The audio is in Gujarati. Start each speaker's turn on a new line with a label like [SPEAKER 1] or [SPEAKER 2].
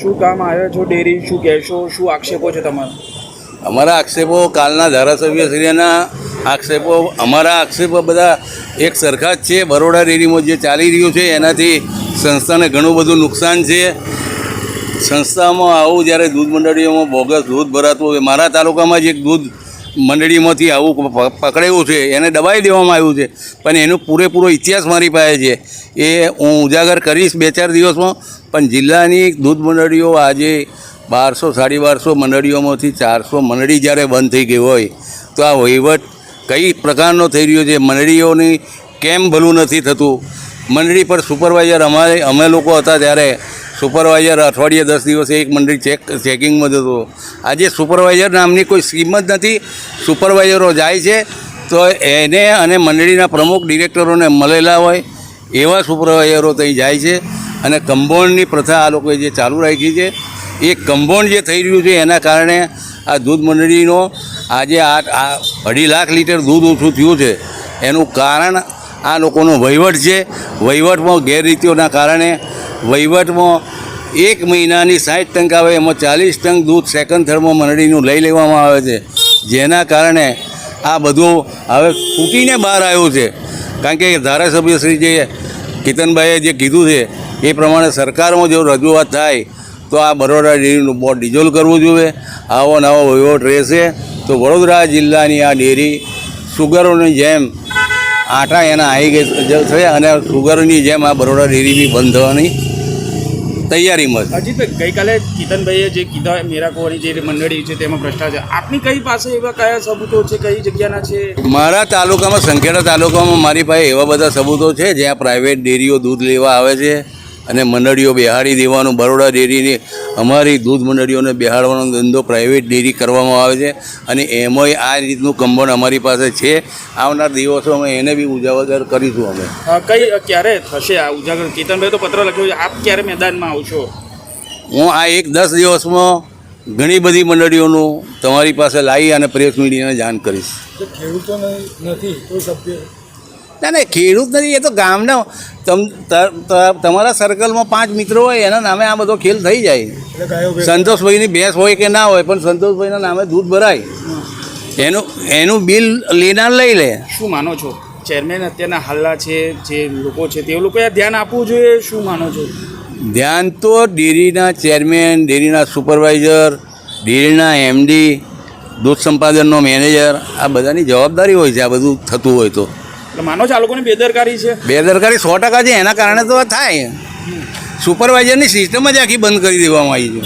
[SPEAKER 1] શું કામ આવ્યા? છો ડેરી શું કહેશો શું આક્ષેપો છે તમારા?
[SPEAKER 2] અમારા આક્ષેપો કાલના ધારાસભ્યશ્રીના આક્ષેપો, અમારા આક્ષેપો બધા એક સરખા જ છે. બરોડા ડેરીમાં જે ચાલી રહ્યું છે, એનાથી સંસ્થાને ઘણું બધું નુકસાન છે. સંસ્થામાં આવું જ્યારે દૂધ મંડળીઓમાં બોગસ દૂધ ભરાતું હોય, મારા તાલુકામાં જ એક દૂધ મંડળીમાંથી આવું પકડાયું છે, એને દબાઈ દેવામાં આવ્યું છે. પણ એનો પૂરેપૂરો ઇતિહાસ મારી પાસે છે. એ હું ઉજાગર કરીશ બે ચાર દિવસમાં. પણ જિલ્લાની દૂધ મંડળીઓ આજે બારસો, સાડી બારસો મંડળીઓમાંથી ચારસો મંડળી જ્યારે બંધ થઈ ગઈ હોય, તો આ વહીવટ કઈ પ્રકારનો થઈ રહ્યો છે? મંડળીઓની કેમ ભલું નથી થતું? મંડળી પર સુપરવાઇઝર અમારે, અમે લોકો હતા ત્યારે સુપરવાઇઝર અઠવાડિયે દસ દિવસે એક મંડળી ચેક ચેકિંગમાં જતો આજે સુપરવાઇઝર નામની કોઈ સ્કીમ જ નથી. સુપરવાઇઝરો જાય છે, તો એને અને મંડળીના પ્રમુખ ડિરેક્ટરોને મળેલા હોય, એવા સુપરવાઇઝરો ત્યાં જાય છે. અને કમ્પાઉન્ડની પ્રથા આ લોકોએ જે ચાલુ રાખી છે, એ કમ્પાઉન્ડ જે થઈ રહ્યું છે, એના કારણે આ દૂધ મંડળીનો આજે આ અઢી લાખ લીટર દૂધ ઓછું થયું છે. એનું કારણ આ લોકોનો વહીવટ છે. વહીવટમાં ગેરરીતિઓના કારણે વહીવટમાં એક મહિનાની સાઠ ટંક આવે, એમાં ચાલીસ ટંક દૂધ સેકન્ડ થર્ડમાં મંડળીનું લઈ લેવામાં આવે છે. જેના કારણે આ બધું હવે ફૂટીને બહાર આવ્યું છે. કારણ કે ધારાસભ્ય શ્રી જે કિતનભાઈએ જે કીધું છે, એ પ્રમાણે સરકારમાં જો રજૂઆત થાય, તો આ બરોડા ડેરીનું બોર્ડ ડિઝોલ્વ કરવું જોઈએ. આવો નવો વહીવટ રહેશે. તો વડોદરા જિલ્લાની આ ડેરી સુગરોની જેમ આટા એના આવી ગઈ છે અને સુગરની જેમ આ બરોડા ડેરી બી બંધ થવાની તૈયારીમાં છે.
[SPEAKER 1] અજીતભાઈ ગઈકાલે કિતનભાઈએ જે કીધા મેરાકોવાની જે મંડળી છે તેમાં ભ્રષ્ટાચાર આપની કઈ પાસે એવા કયા સબૂતો છે કઈ જગ્યાના છે?
[SPEAKER 2] મારા તાલુકામાં સંખેડા તાલુકામાં મારી પાસે એવા બધા સબૂતો છે જ્યાં પ્રાઇવેટ ડેરીઓ દૂધ લેવા આવે છે અને મંડળીઓ બેહાડી દેવાનું બરોડા ડેરીની અમારી દૂધ મંડળીઓને બેહાડવાનો ધંધો પ્રાઇવેટ ડેરી કરવામાં આવે છે અને એમાંય આ રીતનું કંબણ અમારી પાસે છે. આવનાર દિવસોમાં એને બી ઉજાગર કરીશું અમે.
[SPEAKER 1] કઈ ક્યારે થશે આ ઉજાગર? કેતનભાઈ તો પત્ર લખ્યો છે આપ ક્યારે મેદાનમાં આવશો?
[SPEAKER 2] હું આ એક દસ દિવસમાં ઘણી બધી મંડળીઓનું તમારી પાસે લાવી અને પ્રેસ મીડિયાને જાણ કરીશ.
[SPEAKER 3] ખેડૂતો નથી કોઈ સભ્ય
[SPEAKER 2] ના ના ખેડૂત નથી એ તો ગામના તમ તમારા સર્કલમાં પાંચ મિત્રો હોય એના નામે આ બધો ખેલ થઈ જાય. સંતોષભાઈની ભેંસ હોય કે ના હોય પણ સંતોષભાઈના નામે દૂધ ભરાય. એનું એનું બિલ લેનાર લઈ લે.
[SPEAKER 1] શું માનો છો? ચેરમેન અત્યારના હાલના છે જે લોકો છે તે લોકોએ ધ્યાન આપવું જોઈએ શું માનો છો?
[SPEAKER 2] ધ્યાન તો ડેરીના ચેરમેન ડેરીના સુપરવાઇઝર ડેરીના એમડી દૂધ સંપાદનનો મેનેજર આ બધાની જવાબદારી હોય છે આ બધું થતું હોય તો.
[SPEAKER 1] એટલે માનો છો આ લોકોની બેદરકારી છે?
[SPEAKER 2] બેદરકારી સો ટકા છે. એના કારણે તો થાય. સુપરવાઇઝરની સિસ્ટમ જ આખી બંધ કરી દેવામાં આવી છે.